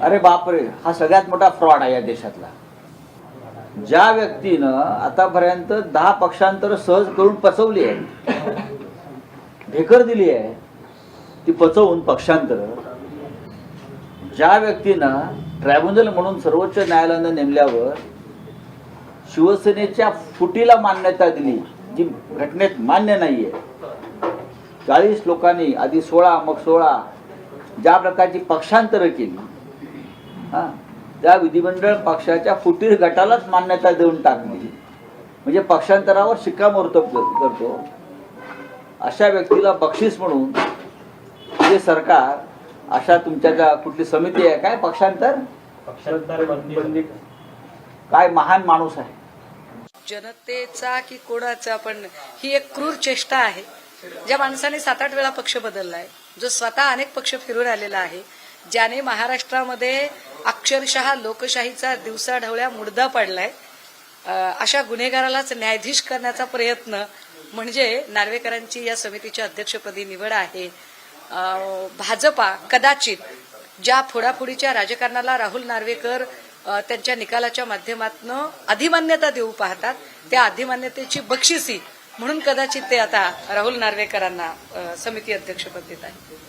अरे बापरे हा सगळ्यात मोठा फ्रॉड आहे या देशातला. ज्या व्यक्तीनं आतापर्यंत दहा पक्षांतर सहज करून पचवली आहे ढेकर दिली आहे ती पचवून पक्षांतर ज्या व्यक्तीनं ट्रायब्युनल म्हणून सर्वोच्च न्यायालयानं नेमल्यावर शिवसेनेच्या फुटीला मान्यता दिली जी घटनेत मान्य नाहीये. चाळीस लोकांनी आधी सोळा मग सोळा ज्या प्रकारची पक्षांतरं केली हा. त्या विधिमंडळ पक्षाच्या फुटीर गटालाच मान्यता देऊन टाकली म्हणजे पक्षांतरावर शिक्कामोर्तब कर- करतो. अशा व्यक्तीला बक्षीस म्हणून हे सरकार अशा तुमच्या ज्या कुठली समिती आहे काय पक्षांतर? बंदी. काय महान माणूस आहे. जनतेचा की कोणाचा पण ही एक क्रूर चेष्टा आहे. ज्या माणसाने सात आठ वेळा पक्ष बदललाय जो स्वतः अनेक पक्ष फिरून आलेला आहे ज्याने महाराष्ट्रामध्ये अक्षरशः लोकशाहीचा दिवसाढवळ्या मुडदा पडलाय. अशा गुन्हेगारालाच न्यायाधीश करण्याचा प्रयत्न म्हणजे नार्वेकरांची या समितीच्या अध्यक्षपदी निवड आहे. भाजपा कदाचित ज्या फोडाफोडीच्या राजकारणाला राहुल नार्वेकर त्यांच्या निकालाच्या माध्यमातून अधिमान्यता देऊ पाहतात त्या अधिमान्यतेची बक्षिसी म्हणून कदाचित ते आता राहुल नार्वेकरांना समिती अध्यक्षपद देत आहेत.